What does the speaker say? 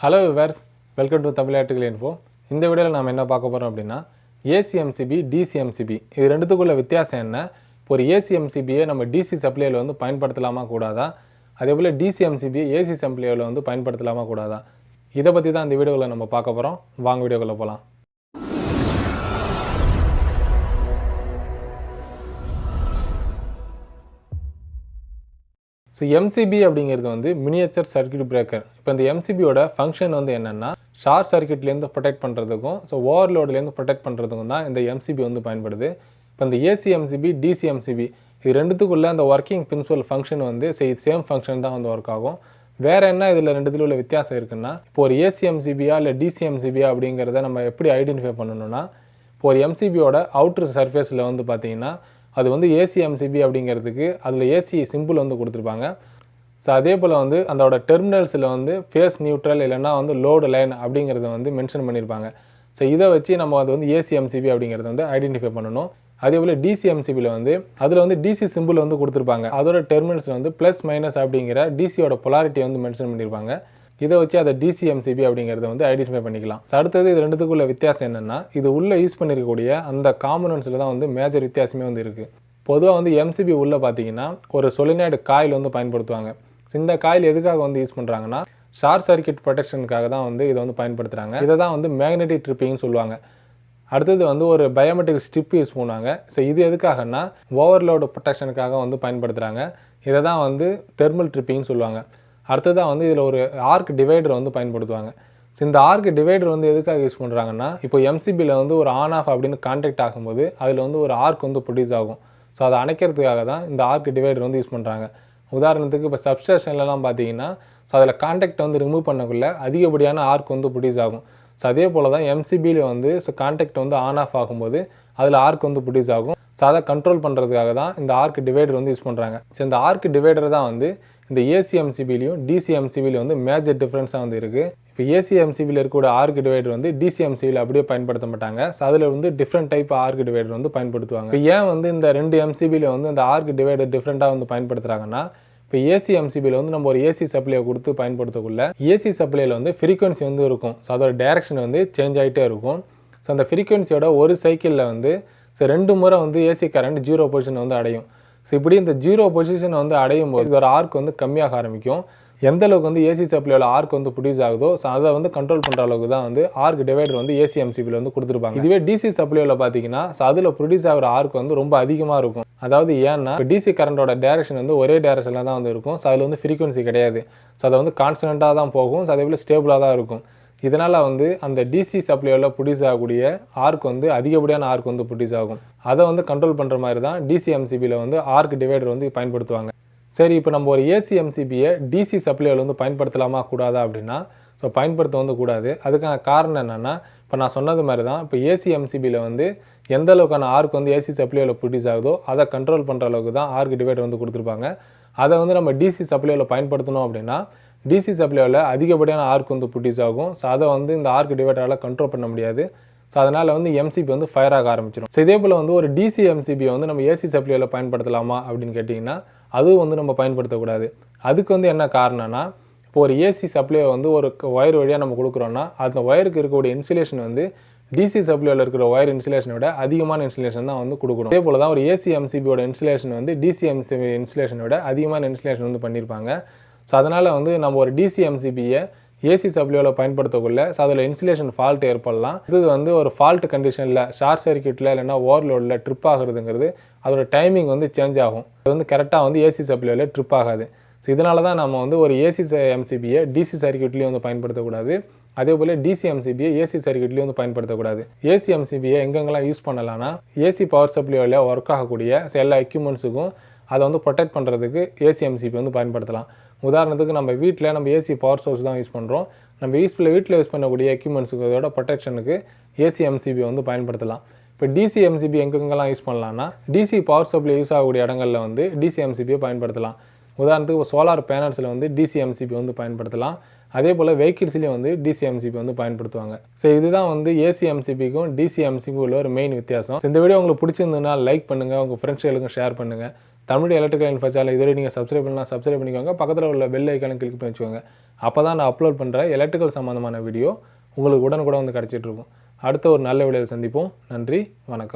Hello viewers welcome to தமிழ்நாட்டுகள் info இந்த வீடியோவில் நாம் என்ன பார்க்க போகிறோம் அப்படின்னா ஏசிஎம்சிபி டிசிஎம்சிபி இது ரெண்டுத்துக்குள்ள வித்தியாசம் என்ன? இப்போ ஒரு ஏசிஎம்சிபியை நம்ம டிசி சப்ளையில் வந்து பயன்படுத்தலாமா கூடாதா? அதே போல் டிசிஎம்சிபியை ஏசி சப்ளையில் வந்து பயன்படுத்தலாமா கூடாதா? இதை பற்றி தான் இந்த வீடியோவில் நம்ம பார்க்க போகிறோம் வாங்க வீடியோக்குள்ளே போகலாம் ஸோ எம்சிபி அப்படிங்கிறது வந்து மினியேச்சர் சர்க்கியூட் பிரேக்கர் இப்போ இந்த எம்சிபியோட ஃபங்க்ஷன் வந்து என்னென்னா ஷார்ட் சர்க்யூட்லேருந்து ப்ரொடெக்ட் பண்ணுறதுக்கும் ஸோ ஓவர்லோட்லேருந்து ப்ரொடெக்ட் பண்ணுறதுக்கும் தான் இந்த எம்சிபி வந்து பயன்படுது. இப்போ இந்த ஏசி எம்சிபி டிசி எம்சிபி இது ரெண்டுத்துக்குள்ளே அந்த ஒர்க்கிங் பிரின்சிபல் ஃபங்க்ஷன் வந்து சேம் ஃபங்க்ஷன் தான் வந்து ஒர்க் ஆகும். வேறு என்ன இதில் ரெண்டுத்தில் உள்ள வித்தியாசம் இருக்குன்னா இப்போ ஒரு ஏசிஎம்சிபியா இல்லை டிசிஎம்சிபியா அப்படிங்கிறத நம்ம எப்படி ஐடென்டிஃபை பண்ணணும்னா இப்போ ஒரு எம்சிபியோட அவுட்ரு சர்ஃபேஸில் வந்து பார்த்தீங்கன்னா அது வந்து ஏசி எம்சிபி அப்படிங்கிறதுக்கு அதில் ஏசி சிம்பிள் வந்து கொடுத்துருப்பாங்க. ஸோ அதே போல் வந்து அதோட டெர்மினல்ஸில் வந்து ஃபேஸ் நியூட்ரல் இல்லைன்னா வந்து லோடு லைன் அப்படிங்கிறத வந்து மென்ஷன் பண்ணியிருப்பாங்க ஸோ இதை வச்சு நம்ம அது வந்து ஏசி எம்சிபி அப்படிங்கிறத வந்து ஐடென்டிஃபை பண்ணணும். அதே போல் டிசி எம்சிபியில் வந்து அதில் வந்து டிசி சிம்பிள் வந்து கொடுத்துருப்பாங்க. அதோட டெர்மினல்ஸில் வந்து ப்ளஸ் மைனஸ் அப்படிங்கிற டிசியோட பொலாரிட்டி வந்து மென்ஷன் பண்ணியிருப்பாங்க இதை வச்சு அதை டிசிஎம்சிபி அப்படிங்கிறத வந்து ஐடென்டிஃபை பண்ணிக்கலாம். அடுத்தது இது ரெண்டுத்துக்குள்ள வித்தியாசம் என்னென்னா இது உள்ளே யூஸ் பண்ணியிருக்கக்கூடிய அந்த காம்பனன்ஸில் தான் வந்து மேஜர் வித்தியாசமே வந்து இருக்குது பொதுவாக வந்து எம்சிபி உள்ளே பார்த்தீங்கன்னா ஒரு சொலினாய்டு காயில் வந்து பயன்படுத்துவாங்க. இந்த காயில் எதுக்காக வந்து யூஸ் பண்ணுறாங்கன்னா ஷார்ட் சர்க்கியூட் ப்ரொடெக்ஷனுக்காக தான் வந்து இதை வந்து பயன்படுத்துகிறாங்க இதை தான் வந்து மேக்னெட்டிக் ட்ரிப்பிங்னு சொல்லுவாங்க. அடுத்தது வந்து ஒரு பயோமெட்ரிக் ஸ்டிப் யூஸ் பண்ணுவாங்க. ஸோ இது எதுக்காகன்னா ஓவர்லோடு ப்ரொடெக்ஷனுக்காக வந்து பயன்படுத்துகிறாங்க இதை தான் வந்து தெர்மல் ட்ரிப்பிங்னு சொல்லுவாங்க. அடுத்ததாக வந்து இதில் ஒரு ஆர்க் டிவைடர் வந்து பயன்படுத்துவாங்க. ஸோ இந்த ஆர்க் டிவைடர் வந்து எதுக்காக யூஸ் பண்ணுறாங்கன்னா இப்போ எம்சிபியில் வந்து ஒரு ஆன் ஆஃப் அப்படின்னு கான்டாக்ட் ஆகும்போது அதில் வந்து ஒரு ஆர்க் வந்து ப்ரொடியூஸ் ஆகும். ஸோ அதை அணைக்கிறதுக்காக தான் இந்த ஆர்க் டிவைடர் வந்து யூஸ் பண்ணுறாங்க உதாரணத்துக்கு இப்போ சப்ஸ்டேஷன்லலாம் பார்த்தீங்கன்னா ஸோ அதில் கான்டாக்ட் வந்து ரிமூவ் பண்ணக்குள்ள அதிகப்படியான ஆர்க் வந்து ப்ரொடியூஸ் ஆகும். ஸோ அதே போல் தான் எம்சிபியில் வந்து ஸோ கான்டாக்ட் வந்து ஆன் ஆஃப் ஆகும்போது அதில் ஆர்க் வந்து ப்ரொடியூஸ் ஆகும். ஸோ அதை கண்ட்ரோல் பண்ணுறதுக்காக தான் இந்த ஆர்க் டிவைடர் வந்து யூஸ் பண்ணுறாங்க ஸோ இந்த ஆர்க் டிவைடர் தான் வந்து இந்த ஏசிஎம்சிபிலையும் டிசிஎம்சிபிலையும் வந்து மேஜர் டிஃப்ரென்ஸாக வந்து இருக்குது இப்போ ஏசிஎம்சிபியில் இருக்கக்கூடிய ஆர்க் டிவைடர் வந்து டிசிஎம்சிபியில் அப்படியே பயன்படுத்த மாட்டாங்க. ஸோ அதில் வந்து டிஃப்ரெண்ட் டைப் ஆர்க் டிவைடர் வந்து பயன்படுத்துவாங்க. இப்போ ஏன் வந்து இந்த ரெண்டு எம்சிபியில் வந்து இந்த ஆர்க் டிவைடர் டிஃப்ரெண்ட்டாக வந்து பயன்படுத்துகிறாங்கன்னா இப்போ ஏசி எம்சிபியில் வந்து நம்ம ஒரு ஏசி சப்ளையை கொடுத்து பயன்படுத்தக்குள்ள ஏசி சப்ளையில் வந்து ஃப்ரீக்வன்சி வந்து இருக்கும். ஸோ அதோட டேரக்ஷன் வந்து சேஞ்ச் ஆகிட்டே இருக்கும். ஸோ அந்த ஃப்ரீக்வன்சியோட ஒரு சைக்கிளில் வந்து ஸோ ரெண்டு முறை வந்து ஏசி கரண்ட் ஜீரோ பொசிஷன் வந்து அடையும். ஸோ இப்படி இந்த ஜீரோ பொசிஷன் வந்து அடையும் போது இதோட ஆர்க் வந்து கம்மியாக ஆரம்பிக்கும். எந்த அளவுக்கு வந்து ஏசி சப்ளையோட ஆர்க் வந்து ப்ரொடியூஸ் ஆகுதோ ஸோ அதை வந்து கண்ட்ரோல் பண்ணுற அளவுக்கு தான் வந்து ஆர்க் டிவைடர் வந்து ஏசி எம்சிபியில் வந்து கொடுத்துருப்பாங்க. இதுவே டிசி சப்ளையோட பார்த்தீங்கன்னா ஸோ அதில் ப்ரொடியூஸ் ஆகிற ஆர்க் வந்து ரொம்ப அதிகமாக இருக்கும். அதாவது ஏன்னா டிசி கரண்டோட டேரக்ஷன் வந்து ஒரே டேரக்ஷனில் தான் வந்து இருக்கும். ஸோ அதில் வந்து ஃப்ரீக்வன்சி கிடையாது. ஸோ அதை வந்து கான்ஸ்டண்ட்டாக தான் போகும். ஸோ அதே போல் ஸ்டேபிளாக தான் இருக்கும். இதனால் வந்து அந்த டிசி சப்ளையோட ப்ரொடியூஸ் ஆகக்கூடிய ஆர்க் வந்து அதிகப்படியான ஆர்க் வந்து ப்ரொடியூஸ் ஆகும். அதை வந்து கண்ட்ரோல் பண்ணுற மாதிரி தான் டிசிஎம்சிபியில் வந்து ஆர்க் டிவைடர் வந்து பயன்படுத்துவாங்க. சரி இப்போ நம்ம ஒரு ஏசிஎம்சிபியை டிசி சப்ளையில் வந்து பயன்படுத்தலாமா கூடாதா அப்படின்னா ஸோ பயன்படுத்த வந்து கூடாது. அதுக்கான காரணம் என்னென்னா இப்போ நான் சொன்னது மாதிரி தான் இப்போ ஏசிஎம்சிபியில் வந்து எந்த அளவுக்கான ஆர்க் வந்து ஏசி சப்ளையில் ப்ரொடியூஸ் ஆகுதோ அதை கண்ட்ரோல் பண்ணுற அளவுக்கு தான் ஆர்க் டிவைடர் வந்து கொடுத்துருப்பாங்க. அதை வந்து நம்ம டிசி சப்ளையில் பயன்படுத்தணும் அப்படின்னா டிசி சப்ளைவில் அதிகப்படியான ஆர்க் வந்து ப்ரொடியூஸ் ஆகும். ஸோ அதை வந்து இந்த ஆர்க் டிவைடரால் கண்ட்ரோல் பண்ண முடியாது. ஸோ அதனால் வந்து எம்சிபி வந்து ஃபயர் ஆக ஆரம்பிச்சிடும் ஸோ இதே போல் வந்து ஒரு டிசி எம்சிபியை வந்து நம்ம ஏசி சப்ளைவில் பயன்படுத்தலாமா அப்படின்னு கேட்டிங்கன்னா அதுவும் வந்து நம்ம பயன்படுத்தக்கூடாது. அதுக்கு வந்து என்ன காரணம்னா இப்போ ஒரு ஏசி சப்ளையை வந்து ஒரு ஒயர் வழியாக நம்ம கொடுக்குறோன்னா அந்த ஒயருக்கு இருக்கக்கூடிய இன்சுலேஷன் வந்து டிசி சப்ளையில் இருக்கிற ஒயர் இன்சுலேஷனை விட அதிகமான இன்சுலேஷன் தான் வந்து கொடுக்கணும். அதே போல் தான் ஒரு ஏசி எம்சிபியோட இன்சுலேஷன் வந்து டிசி எம்சிபி இன்சுலேஷனை விட அதிகமான இன்சுலேஷன் வந்து பண்ணியிருப்பாங்க. ஸோ அதனால் வந்து நம்ம ஒரு டிசிஎம்சிபியை ஏசி சப்ளையோட பயன்படுத்தக்குள்ள ஸோ அதில் இன்சுலேஷன் ஃபால்ட் ஏற்படலாம். இது வந்து ஒரு ஃபால்ட் கண்டிஷனில் ஷார்ட் சர்க்கியூட்டில் இல்லைன்னா ஓவர்லோடில் ட்ரிப் ஆகுறதுங்கிறது அதோட டைமிங் வந்து சேஞ்ச் ஆகும். அது வந்து கரெக்டாக வந்து ஏசி சப்ளையோட ட்ரிப் ஆகாது. ஸோ இதனால தான் நம்ம வந்து ஒரு ஏசி எம்சிபியை டிசி சர்க்கியூட்லேயும் வந்து பயன்படுத்தக்கூடாது. அதே போல் டிசி எம்சிபியை ஏசி சர்க்கியூட்லேயும் வந்து பயன்படுத்தக்கூடாது. ஏசி எம்சிபியை எங்கெங்கெல்லாம் யூஸ் பண்ணலாம்னா ஏசி பவர் சப்ளையோட ஒர்க் ஆகக்கூடிய எல்லா எக்யூப்மெண்ட்ஸுக்கும் அதை வந்து ப்ரொடெக்ட் பண்ணுறதுக்கு ஏசி எம்சிபி வந்து பயன்படுத்தலாம். உதாரணத்துக்கு நம்ம வீட்டில் நம்ம ஏசி பவர் சோர்ஸ் தான் யூஸ் பண்ணுறோம் நம்ம யூஸ்ஃபுல்லாக வீட்டில் யூஸ் பண்ணக்கூடிய எக்யூப்மெண்ட்ஸுக்கு அதோட ப்ரொடெக்ஷனுக்கு ஏசி எம்சிபி வந்து பயன்படுத்தலாம். இப்போ டிசி எம்சிபி எங்கெங்கெல்லாம் யூஸ் பண்ணலாம்னா டிசி பவர் சப்ளை யூஸ் ஆகக்கூடிய இடங்களில் வந்து டிசி எம்சிபியை பயன்படுத்தலாம். உதாரணத்துக்கு சோலார் பேனல்ஸில் வந்து டிசி எம்சிபி வந்து பயன்படுத்தலாம். அதே போல் வெஹிக்கிள்ஸ்லேயும் வந்து டிசி எம்சிபி வந்து பயன்படுத்துவாங்க. ஸோ இதுதான் வந்து ஏசி எம்சிபிக்கும் டிசி உள்ள ஒரு மெயின் வித்தியாசம். இந்த வீடியோ உங்களுக்கு பிடிச்சிருந்ததுன்னா லைக் பண்ணுங்கள் உங்கள் ஃப்ரெண்ட்ஸ்களுக்கும் ஷேர் பண்ணுங்கள் தமிழ் எலக்ட்ரிக்கல் இன்ஃபோ சேனல் இதுவரை நீங்கள் சப்ஸ்கிரைப் பண்ணலாம் சப்ஸ்கிரைப் பண்ணிக்கோங்க. பக்கத்தில் உள்ள பெல் ஐக்கானை கிளிக் பண்ணி வச்சுக்கோங்க. அப்போ தான் நான் அப்லோட் பண்ணுற எலக்ட்ரிக்கல் சம்மந்தமான வீடியோ உங்களுக்கு உடனுக்குடன் வந்து கிடச்சிட்ருக்கும் அடுத்த ஒரு நல்ல வீடியோவில் சந்திப்போம். நன்றி வணக்கம்.